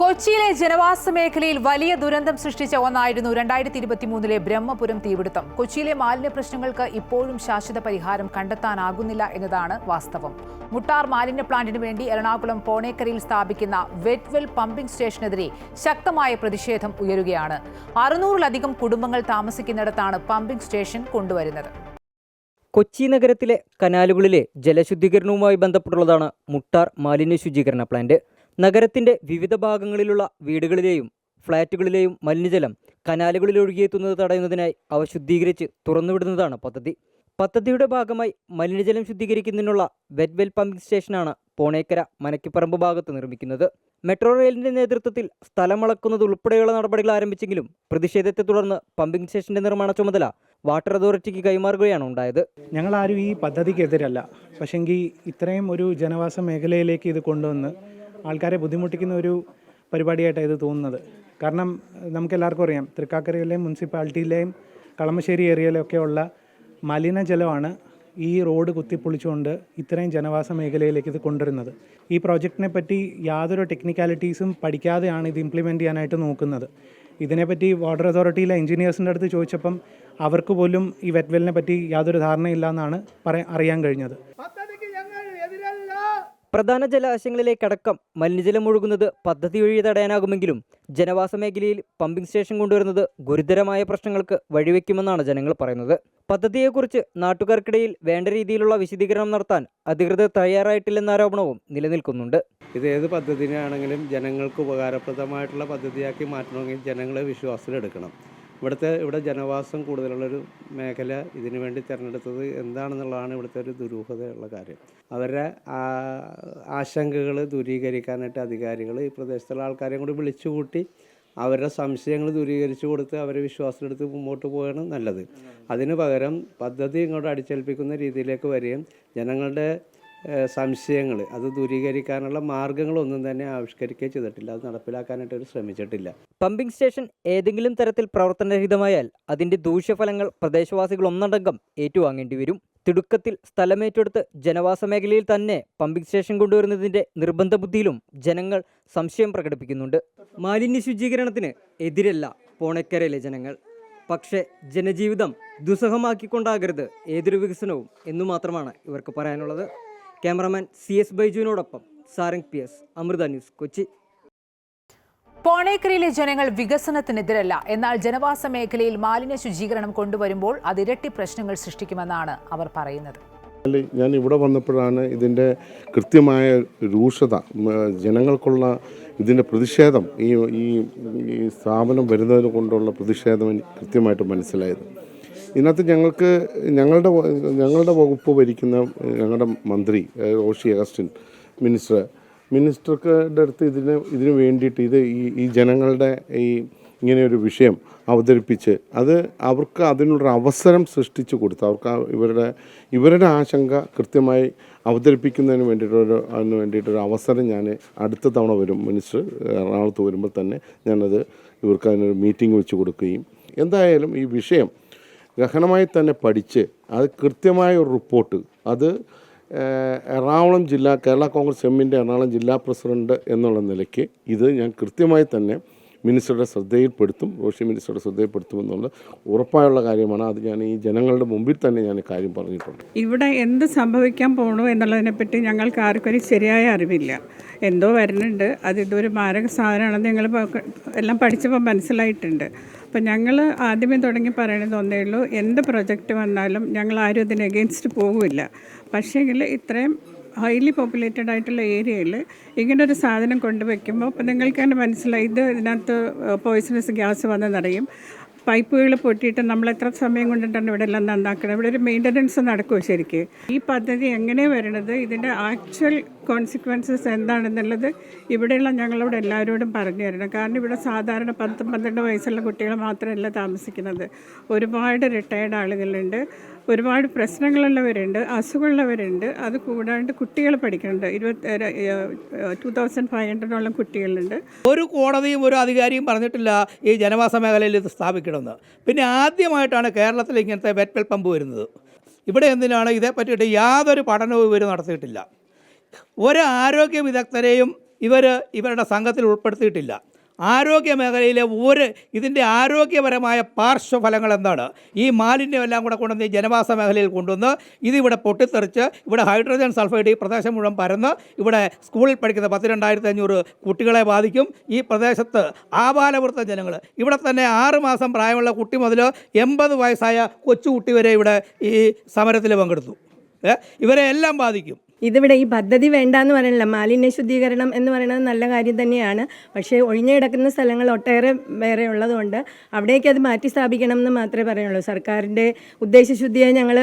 കൊച്ചിയിലെ ജനവാസ മേഖലയിൽ വലിയ ദുരന്തം സൃഷ്ടിച്ച ഒന്നായിരുന്നു രണ്ടായിരത്തി ഇരുപത്തി മൂന്നിലെ ബ്രഹ്മപുരം തീപിടുത്തം. കൊച്ചിയിലെ മാലിന്യ പ്രശ്നങ്ങൾക്ക് ഇപ്പോഴും ശാശ്വത പരിഹാരം കണ്ടെത്താനാകുന്നില്ല എന്നതാണ് വാസ്തവം. മുട്ടാർ മാലിന്യ പ്ലാന്റിന് വേണ്ടി എറണാകുളം പോണേക്കരയിൽ സ്ഥാപിക്കുന്ന വെറ്റ്വെൽ പമ്പിംഗ് സ്റ്റേഷനെതിരെ ശക്തമായ പ്രതിഷേധം ഉയരുകയാണ്. അറുന്നൂറിലധികം കുടുംബങ്ങൾ താമസിക്കുന്നിടത്താണ് പമ്പിംഗ് സ്റ്റേഷൻ കൊണ്ടുവരുന്നത്. കൊച്ചി നഗരത്തിലെ കനാലുകളിലെ ജലശുദ്ധീകരണവുമായി ബന്ധപ്പെട്ടുള്ളതാണ് മുട്ടാർ മാലിന്യ ശുചീകരണ പ്ലാന്റ്. നഗരത്തിന്റെ വിവിധ ഭാഗങ്ങളിലുള്ള വീടുകളിലെയും ഫ്ളാറ്റുകളിലെയും മലിനജലം കനാലുകളിൽ ഒഴുകിയെത്തുന്നത് തടയുന്നതിനായി അവ ശുദ്ധീകരിച്ച് തുറന്നുവിടുന്നതാണ് പദ്ധതി. പദ്ധതിയുടെ ഭാഗമായി മലിനജലം ശുദ്ധീകരിക്കുന്നതിനുള്ള വെറ്റ്വെൽ പമ്പിംഗ് സ്റ്റേഷനാണ് പോണേക്കര മനക്കിപ്പറമ്പ് ഭാഗത്ത് നിർമ്മിക്കുന്നത്. മെട്രോ റെയിലിന്റെ നേതൃത്വത്തിൽ സ്ഥലമളക്കുന്നത് ഉൾപ്പെടെയുള്ള നടപടികൾ ആരംഭിച്ചെങ്കിലും പ്രതിഷേധത്തെ തുടർന്ന് പമ്പിംഗ് സ്റ്റേഷന്റെ നിർമ്മാണ ചുമതല വാട്ടർ അതോറിറ്റിക്ക് കൈമാറുകയാണ് ഉണ്ടായത്. ഞങ്ങൾ ആരും ഈ പദ്ധതിക്കെതിരല്ല. പക്ഷെങ്കിൽ ഇത്രയും ഒരു ജനവാസ മേഖലയിലേക്ക് ഇത് കൊണ്ടുവന്ന് ആൾക്കാരെ ബുദ്ധിമുട്ടിക്കുന്ന ഒരു പരിപാടിയായിട്ടാണ് ഇത് തോന്നുന്നത്. കാരണം നമുക്ക് എല്ലാവർക്കും അറിയാം തൃക്കാക്കരയിലെയും മുനിസിപ്പാലിറ്റിയിലെയും കളമശ്ശേരി ഏരിയയിലൊക്കെ ഉള്ള മലിനജലമാണ് ഈ റോഡ് കുത്തിപ്പൊളിച്ചുകൊണ്ട് ഇത്രയും ജനവാസ മേഖലയിലേക്ക് ഇത് കൊണ്ടുവരുന്നത്. ഈ പ്രോജക്റ്റിനെ പറ്റി യാതൊരു ടെക്നിക്കാലിറ്റീസും പഠിക്കാതെയാണ് ഇത് ഇംപ്ലിമെന്റ് ചെയ്യാനായിട്ട് നോക്കുന്നത്. ഇതിനെപ്പറ്റി വാട്ടർ അതോറിറ്റിയിലെ എഞ്ചിനീയേഴ്സിന്റെ അടുത്ത് ചോദിച്ചപ്പം അവർക്ക് പോലും ഈ വെറ്റ്വെല്ലിനെ പറ്റി യാതൊരു ധാരണയില്ല എന്നാണ് പറയാൻ അറിയാൻ കഴിഞ്ഞത്. പ്രധാന ജലാശയങ്ങളിലേക്കടക്കം മലിനജലം ഒഴുകുന്നത് പദ്ധതി വഴി തടയാനാകുമെങ്കിലും ജനവാസ മേഖലയിൽ പമ്പിംഗ് സ്റ്റേഷൻ കൊണ്ടുവരുന്നത് ഗുരുതരമായ പ്രശ്നങ്ങൾക്ക് വഴിവെക്കുമെന്നാണ് ജനങ്ങൾ പറയുന്നത്. പദ്ധതിയെക്കുറിച്ച് നാട്ടുകാർക്കിടയിൽ വേണ്ട രീതിയിലുള്ള വിശദീകരണം നടത്താൻ അധികൃതർ തയ്യാറായിട്ടില്ലെന്ന ആരോപണവും നിലനിൽക്കുന്നുണ്ട്. ഇത് ഏത് പദ്ധതിയാണെങ്കിലും ജനങ്ങൾക്ക് ഉപകാരപ്രദമായിട്ടുള്ള പദ്ധതിയാക്കി മാറ്റണമെങ്കിൽ ജനങ്ങളെ വിശ്വാസത്തിലെടുക്കണം. ഇവിടുത്തെ ഇവിടെ ജനവാസം കൂടുതലുള്ളൊരു മേഖല ഇതിനു വേണ്ടി തിരഞ്ഞെടുത്തത് എന്താണെന്നുള്ളതാണ് ഇവിടുത്തെ ഒരു ദുരൂഹതയുള്ള കാര്യം. അവരുടെ ആശങ്കകൾ ദൂരീകരിക്കാനായിട്ട് അധികാരികൾ ഈ പ്രദേശത്തുള്ള ആൾക്കാരെയും കൂടി വിളിച്ചുകൂട്ടി അവരുടെ സംശയങ്ങൾ ദൂരീകരിച്ചു കൊടുത്ത് അവരെ വിശ്വാസത്തിലെടുത്ത് മുമ്പോട്ട് പോവുകയാണ് നല്ലത്. അതിന് പകരം പദ്ധതി ഇങ്ങോട്ട് അടിച്ചേൽപ്പിക്കുന്ന രീതിയിലേക്ക് വരികയും ജനങ്ങളുടെ സംശയങ്ങൾ അത് ദൂരീകരിക്കാനുള്ള മാർഗങ്ങളൊന്നും തന്നെ ആവിഷ്കരിക്കുകയും ചെയ്തിട്ടില്ല. അത് നടപ്പിലാക്കാനായിട്ട് അവർ ശ്രമിച്ചിട്ടില്ല. പമ്പിംഗ് സ്റ്റേഷൻ ഏതെങ്കിലും തരത്തിൽ പ്രവർത്തനരഹിതമായാൽ അതിന്റെ ദൂഷ്യഫലങ്ങൾ പ്രദേശവാസികൾ ഒന്നടങ്കം ഏറ്റുവാങ്ങേണ്ടി വരും. തിടുക്കത്തിൽ സ്ഥലമേറ്റെടുത്ത് ജനവാസ മേഖലയിൽ തന്നെ പമ്പിംഗ് സ്റ്റേഷൻ കൊണ്ടുവരുന്നതിന്റെ നിർബന്ധ ബുദ്ധിയിലും ജനങ്ങൾ സംശയം പ്രകടിപ്പിക്കുന്നുണ്ട്. മാലിന്യ ശുചീകരണത്തിന് എതിരല്ല പോണക്കരയിലെ ജനങ്ങൾ. പക്ഷേ ജനജീവിതം ദുസ്സഹമാക്കിക്കൊണ്ടാകരുത് ഏതൊരു വികസനവും എന്നു മാത്രമാണ് ഇവർക്ക് പറയാനുള്ളത്. Cameraman C S ബൈജുവിനോടൊപ്പം Sarang P S Amrita news Kochi. പോണേക്കരയിലെ ജനങ്ങൾ വികസനത്തിനെതിരല്ല. എന്നാൽ ജനവാസ മേഖലയിൽ മാലിന്യ ശുചീകരണം കൊണ്ടുവരുമ്പോൾ അതിരട്ടി ഇരട്ടി പ്രശ്നങ്ങൾ സൃഷ്ടിക്കുമെന്നാണ് അവർ പറയുന്നത്. ഞാൻ ഇവിടെ വന്നപ്പോഴാണ് ഇതിന്റെ കൃത്യമായ രൂക്ഷത ജനങ്ങൾക്കുള്ള ഇതിന്റെ പ്രതിഷേധം ഈ ഈ ഈ സ്ഥാപനം വരുന്നതിന് കൊണ്ടുള്ള പ്രതിഷേധം എനിക്ക് കൃത്യമായിട്ട് മനസ്സിലായത്. ഇതിനകത്ത് ഞങ്ങൾക്ക് ഞങ്ങളുടെ ഞങ്ങളുടെ വകുപ്പ് ഭരിക്കുന്ന ഞങ്ങളുടെ മന്ത്രി റോഷി അഗസ്റ്റിൻ മിനിസ്റ്റർ മിനിസ്റ്റർക്കുടെ അടുത്ത് ഇതിന് ഇതിന് വേണ്ടിയിട്ട് ഇത് ഈ ഈ ജനങ്ങളുടെ ഈ ഇങ്ങനെയൊരു വിഷയം അവതരിപ്പിച്ച് അത് അവർക്ക് അതിനുള്ളൊരു അവസരം സൃഷ്ടിച്ചു കൊടുത്തു. അവർക്ക് ഇവരുടെ ഇവരുടെ ആശങ്ക കൃത്യമായി അവതരിപ്പിക്കുന്നതിന് വേണ്ടിയിട്ടൊരു അതിന് വേണ്ടിയിട്ടൊരു അവസരം ഞാൻ അടുത്ത തവണ വരും. മിനിസ്റ്റർ എറണാകുളത്ത് വരുമ്പോൾ തന്നെ ഞാനത് ഇവർക്ക് അതിനൊരു മീറ്റിംഗ് വെച്ച് കൊടുക്കുകയും. എന്തായാലും ഈ വിഷയം ഗഹനമായി തന്നെ പഠിച്ച് അത് കൃത്യമായ ഒരു റിപ്പോർട്ട്. അത് എറണാകുളം ജില്ലാ കേരള കോൺഗ്രസ് എമ്മിന്റെ എറണാകുളം ജില്ലാ പ്രസിഡന്റ് എന്നുള്ള നിലയ്ക്ക് ഇത് ഞാൻ കൃത്യമായി തന്നെ മിനിസ്റ്ററുടെ ശ്രദ്ധയിൽപ്പെടുത്തും റോഷി മിനിസ്റ്ററുടെ ശ്രദ്ധയിൽപ്പെടുത്തുമെന്നുള്ള ഉറപ്പായുള്ള കാര്യമാണ്. അത് ഞാൻ ഈ ജനങ്ങളുടെ മുമ്പിൽ തന്നെ ഞാൻ കാര്യം പറഞ്ഞിട്ടുണ്ട്. ഇവിടെ എന്ത് സംഭവിക്കാൻ പോകണോ എന്നുള്ളതിനെപ്പറ്റി ഞങ്ങൾക്ക് ആർക്കൊരു ശരിയായ അറിവില്ല. എന്തോ വരുന്നുണ്ട്. അത് ഇതൊരു മാരക സാധനമാണെന്ന് ഞങ്ങൾ എല്ലാം പഠിച്ചപ്പോൾ മനസ്സിലായിട്ടുണ്ട്. അപ്പം ഞങ്ങൾ ആദ്യമേ തുടങ്ങി പറയണത് ഒന്നേ ഉള്ളൂ. എന്ത് പ്രൊജക്റ്റ് വന്നാലും ഞങ്ങൾ ആരും ഇതിന് എഗെയിൻസ്റ്റ് പോകില്ല പക്ഷേങ്കിൽ ഇത്രയും ഹൈലി പോപ്പുലേറ്റഡ് ആയിട്ടുള്ള ഏരിയയിൽ ഇങ്ങനെ ഒരു സാധനം കൊണ്ടുവയ്ക്കുമ്പോൾ അപ്പോൾ നിങ്ങൾക്ക് തന്നെ മനസ്സിലായി ഇത് ഇതിനകത്ത് പോയിസണസ് ഗ്യാസ് വന്നതറിയും. പൈപ്പുകൾ പൊട്ടിയിട്ട് നമ്മൾ എത്ര സമയം കൊണ്ടിട്ടാണ് ഇവിടെ എല്ലാം നന്നാക്കണം ഇവിടെ ഒരു മെയിന്റനൻസ് നടക്കുമോ ശരിക്കും? ഈ പദ്ധതി എങ്ങനെ വരണത്? ഇതിന്റെ ആക്ച്വൽ കോൺസിക്വൻസസ് എന്താണെന്നുള്ളത് ഇവിടെയുള്ള ഞങ്ങളോട് എല്ലാവരോടും പറഞ്ഞു തരണം. കാരണം ഇവിടെ സാധാരണ പത്തും പന്ത്രണ്ട് വയസ്സുള്ള കുട്ടികൾ മാത്രമല്ല താമസിക്കുന്നത്. ഒരുപാട് റിട്ടയർഡ് ആളുകളുണ്ട്. ഒരുപാട് പ്രശ്നങ്ങളുള്ളവരുണ്ട്. അസുഖമുള്ളവരുണ്ട്. അത് കൂടാണ്ട് കുട്ടികൾ പഠിക്കുന്നുണ്ട്. ഇരുപത്തി ടു തൗസൻഡ് ഫൈവ് ഹൺഡ്രഡോളം കുട്ടികളുണ്ട്. ഒരു കോടതിയും ഒരു അധികാരിയും പറഞ്ഞിട്ടില്ല ഈ ജനവാസ മേഖലയിൽ ഇത് സ്ഥാപിക്കണമെന്ന്. പിന്നെ ആദ്യമായിട്ടാണ് കേരളത്തിൽ ഇങ്ങനത്തെ വെറ്റ്വെൽ പമ്പ് വരുന്നത്. ഇവിടെ എന്തിനാണ് ഇതേ പറ്റിയിട്ട് യാതൊരു പഠനവും ഇവർ നടത്തിയിട്ടില്ല. ഒരു ആരോഗ്യ വിദഗ്ധരെയും ഇവർ ഇവരുടെ സംഘത്തിൽ ഉൾപ്പെടുത്തിയിട്ടില്ല. ആരോഗ്യ മേഖലയിലെ ഒരു ഇതിന്റെ ആരോഗ്യപരമായ പാർശ്വഫലങ്ങൾ എന്താണ്? ഈ മാലിന്യമെല്ലാം കൂടെ കൊണ്ടുവന്ന് ഈ ജനവാസ മേഖലയിൽ കൊണ്ടുവന്ന് ഇതിവിടെ പൊട്ടിത്തെറിച്ച് ഇവിടെ ഹൈഡ്രജൻ സൾഫൈഡ് ഈ പ്രദേശം മുഴുവൻ പരന്ന് ഇവിടെ സ്കൂളിൽ പഠിക്കുന്ന പത്ത് രണ്ടായിരത്തി അഞ്ഞൂറ് കുട്ടികളെ ബാധിക്കും. ഈ പ്രദേശത്ത് ആബാലവൃത്ത ജനങ്ങൾ ഇവിടെ തന്നെ ആറ് മാസം പ്രായമുള്ള കുട്ടി മുതൽ എൺപത് വയസ്സായ കൊച്ചുകുട്ടി വരെ ഇവിടെ ഈ സമരത്തിൽ പങ്കെടുത്തു. ഇവരെ എല്ലാം ബാധിക്കും. ഇതിവിടെ ഈ പദ്ധതി വേണ്ട എന്ന് പറയണില്ല. മാലിന്യ ശുദ്ധീകരണം എന്ന് പറയുന്നത് നല്ല കാര്യം തന്നെയാണ്. പക്ഷേ ഒഴിഞ്ഞു കിടക്കുന്ന സ്ഥലങ്ങൾ ഒട്ടേറെ വേറെ ഉള്ളതുകൊണ്ട് അവിടേക്ക് അത് മാറ്റി സ്ഥാപിക്കണം എന്ന് മാത്രമേ പറയുള്ളൂ. സർക്കാരിന്റെ ഉദ്ദേശശുദ്ധിയെ ഞങ്ങൾ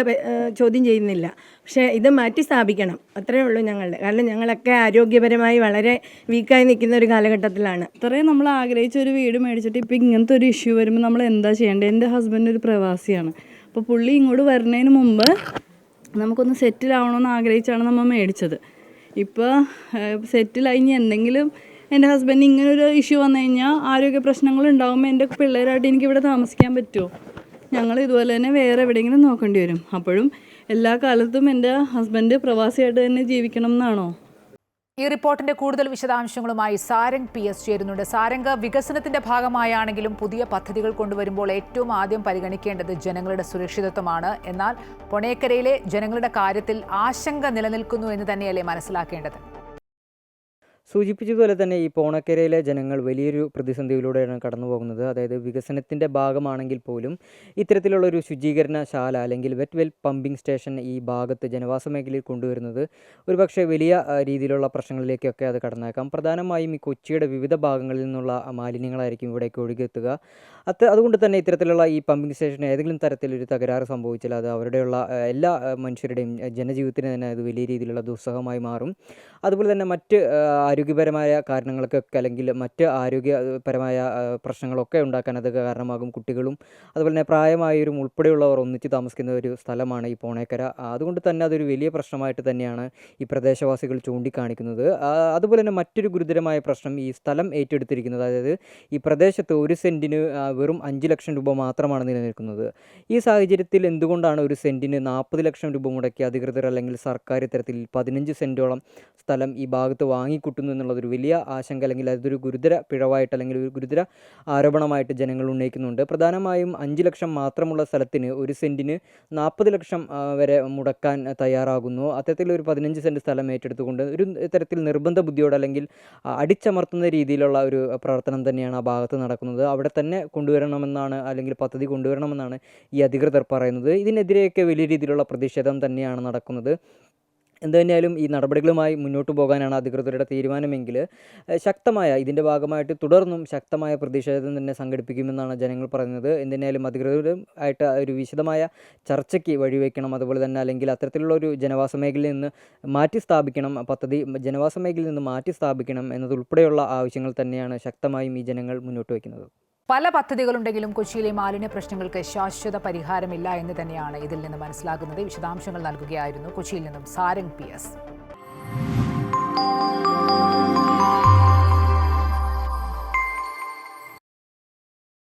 ചോദ്യം ചെയ്യുന്നില്ല. പക്ഷേ ഇത് മാറ്റി സ്ഥാപിക്കണം. അത്രേ ഉള്ളൂ ഞങ്ങളുടെ. കാരണം ഞങ്ങളൊക്കെ ആരോഗ്യപരമായി വളരെ വീക്കായി നിൽക്കുന്ന ഒരു കാലഘട്ടത്തിലാണ്. ഇത്രയും നമ്മൾ ആഗ്രഹിച്ച ഒരു വീട് മേടിച്ചിട്ട് ഇപ്പം ഇങ്ങനത്തെ ഒരു ഇഷ്യൂ വരുമ്പോൾ നമ്മൾ എന്താ ചെയ്യേണ്ടത്? എന്റെ ഹസ്ബൻഡ് ഒരു പ്രവാസിയാണ്. അപ്പോൾ പുള്ളി ഇങ്ങോട്ട് വരുന്നതിന് മുമ്പ് നമുക്കൊന്ന് സെറ്റിൽ ആവണമെന്ന് ആഗ്രഹിച്ചാണ് നമ്മൾ മേടിച്ചത്. ഇപ്പോൾ സെറ്റിലായി ഇനി എന്തെങ്കിലും എന്റെ ഹസ്ബൻഡ് ഇങ്ങനൊരു ഇഷ്യൂ വന്നു കഴിഞ്ഞാൽ ആരോഗ്യ പ്രശ്നങ്ങൾ ഉണ്ടാകുമ്പോൾ എന്റെ പിള്ളേരായിട്ട് എനിക്ക് ഇവിടെ താമസിക്കാൻ പറ്റുമോ? ഞങ്ങൾ ഇതുപോലെ തന്നെ വേറെ എവിടെയെങ്കിലും നോക്കേണ്ടി വരും. അപ്പോഴും എല്ലാ കാലത്തും എന്റെ ഹസ്ബൻഡ് പ്രവാസിയായിട്ട് തന്നെ ജീവിക്കണം എന്നാണോ? ഈ റിപ്പോർട്ടിന്റെ കൂടുതൽ വിശദാംശങ്ങളുമായി സാരംഗ് പി എസ് ചേരുന്നുണ്ട്. സാരംഗ് വികസനത്തിന്റെ ഭാഗമായാണെങ്കിലും പുതിയ പദ്ധതികൾ കൊണ്ടുവരുമ്പോൾ ഏറ്റവും ആദ്യം പരിഗണിക്കേണ്ടത് ജനങ്ങളുടെ സുരക്ഷിതത്വമാണ്. എന്നാൽ പൊണേക്കരയിലെ ജനങ്ങളുടെ കാര്യത്തിൽ ആശങ്ക നിലനിൽക്കുന്നു എന്ന് തന്നെയല്ലേ മനസ്സിലാക്കേണ്ടത്? സൂചിപ്പിച്ചതുപോലെ തന്നെ ഈ പോണക്കരയിലെ ജനങ്ങൾ വലിയൊരു പ്രതിസന്ധിയിലൂടെയാണ് കടന്നു പോകുന്നത് അതായത് വികസനത്തിന്റെ ഭാഗമാണെങ്കിൽ പോലും ഇത്തരത്തിലുള്ളൊരു ശുചീകരണശാല അല്ലെങ്കിൽ വെറ്റ് വെൽ പമ്പിംഗ് സ്റ്റേഷൻ ഈ ഭാഗത്ത് ജനവാസ മേഖലയിൽ കൊണ്ടുവരുന്നത് ഒരുപക്ഷെ വലിയ രീതിയിലുള്ള പ്രശ്നങ്ങളിലേക്കൊക്കെ അത് കടന്നേക്കാം. പ്രധാനമായും ഈ കൊച്ചിയുടെ വിവിധ ഭാഗങ്ങളിൽ നിന്നുള്ള മാലിന്യങ്ങളായിരിക്കും ഇവിടേക്ക് ഒഴുകിയെത്തുക. അത് അതുകൊണ്ട് തന്നെ ഇത്തരത്തിലുള്ള ഈ പമ്പിംഗ് സ്റ്റേഷൻ ഏതെങ്കിലും തരത്തിലൊരു തകരാറ് സംഭവിച്ചാൽ അത് അവരുടെയുള്ള എല്ലാ മനുഷ്യരുടെയും ജനജീവിതത്തിന് തന്നെ അത് വലിയ രീതിയിലുള്ള ദുസ്സഹമായി മാറും. അതുപോലെ തന്നെ മറ്റ് ആരോഗ്യപരമായ കാരണങ്ങൾക്കൊക്കെ അല്ലെങ്കിൽ മറ്റ് ആരോഗ്യപരമായ പ്രശ്നങ്ങളൊക്കെ ഉണ്ടാക്കാൻ അത് കാരണമാകും കുട്ടികളും. അതുപോലെ തന്നെ പ്രായമായവരും ഉൾപ്പെടെയുള്ളവർ ഒന്നിച്ച് താമസിക്കുന്ന ഒരു സ്ഥലമാണ് ഈ പോണേക്കര. അതുകൊണ്ട് തന്നെ അതൊരു വലിയ പ്രശ്നമായിട്ട് തന്നെയാണ് ഈ പ്രദേശവാസികൾ ചൂണ്ടിക്കാണിക്കുന്നത്. അതുപോലെ തന്നെ മറ്റൊരു ഗുരുതരമായ പ്രശ്നം ഈ സ്ഥലം ഏറ്റെടുത്തിരിക്കുന്നത്. അതായത് ഈ പ്രദേശത്ത് ഒരു സെന്റിന് വെറും അഞ്ച് ലക്ഷം രൂപ മാത്രമാണ് നിലനിൽക്കുന്നത്. ഈ സാഹചര്യത്തിൽ എന്തുകൊണ്ടാണ് ഒരു സെന്റിന് നാൽപ്പത് ലക്ഷം രൂപ മുടക്കി അധികൃതർ അല്ലെങ്കിൽ സർക്കാർ ഇത്തരത്തിൽ പതിനഞ്ച് സെന്റോളം സ്ഥലം ഈ ഭാഗത്ത് വാങ്ങിക്കൂട്ടുന്നു എന്നുള്ളതൊരു വലിയ ആശങ്ക അല്ലെങ്കിൽ അതൊരു ഗുരുതര പിഴവായിട്ട് അല്ലെങ്കിൽ ഒരു ഗുരുതര ആരോപണമായിട്ട് ജനങ്ങൾ ഉന്നയിക്കുന്നുണ്ട്. പ്രധാനമായും അഞ്ച് ലക്ഷം മാത്രമുള്ള സ്ഥലത്തിന് ഒരു സെന്റിന് നാൽപ്പത് ലക്ഷം വരെ മുടക്കാൻ തയ്യാറാകുന്നു. അത്തരത്തിൽ ഒരു പതിനഞ്ച് സെന്റ് സ്ഥലം ഏറ്റെടുത്തുകൊണ്ട് ഒരു തരത്തിൽ നിർബന്ധ ബുദ്ധിയോട് അല്ലെങ്കിൽ അടിച്ചമർത്തുന്ന രീതിയിലുള്ള ഒരു പ്രവർത്തനം തന്നെയാണ് ആ ഭാഗത്ത് നടക്കുന്നത്. അവിടെ തന്നെ കൊണ്ടുവരണമെന്നാണ് അല്ലെങ്കിൽ പദ്ധതി കൊണ്ടുവരണമെന്നാണ് ഈ അധികൃതർ പറയുന്നത്. ഇതിനെതിരെയൊക്കെ വലിയ രീതിയിലുള്ള പ്രതിഷേധം തന്നെയാണ് നടക്കുന്നത്. എന്ത് തന്നെയായാലും ഈ നടപടികളുമായി മുന്നോട്ട് പോകാനാണ് അധികൃതരുടെ തീരുമാനമെങ്കിൽ ശക്തമായ ഇതിന്റെ ഭാഗമായിട്ട് തുടർന്നും ശക്തമായ പ്രതിഷേധം തന്നെ സംഘടിപ്പിക്കുമെന്നാണ് ജനങ്ങൾ പറയുന്നത്. എന്തിനായാലും അധികൃതരും ആയിട്ട് ഒരു വിശദമായ ചർച്ചയ്ക്ക് വഴിവെക്കണം. അതുപോലെ തന്നെ അല്ലെങ്കിൽ അത്തരത്തിലുള്ള ഒരു ജനവാസ മേഖലയിൽ നിന്ന് മാറ്റി സ്ഥാപിക്കണം പദ്ധതി ജനവാസ മേഖലയിൽ നിന്ന് മാറ്റി സ്ഥാപിക്കണം എന്നതുൾപ്പെടെയുള്ള ആവശ്യങ്ങൾ തന്നെയാണ് ശക്തമായും ഈ ജനങ്ങൾ മുന്നോട്ട് വയ്ക്കുന്നത്. പല പദ്ധതികളുണ്ടെങ്കിലും കൊച്ചിയിലെ മാലിന്യ പ്രശ്നങ്ങൾക്ക് ശാശ്വത പരിഹാരമില്ല എന്ന് തന്നെയാണ് ഇതിൽ നിന്ന് മനസ്സിലാകുന്നത്. വിശദാംശങ്ങൾ നൽകുകയായിരുന്നു കൊച്ചിയിൽ നിന്നും സാരംഗ് പി എസ്.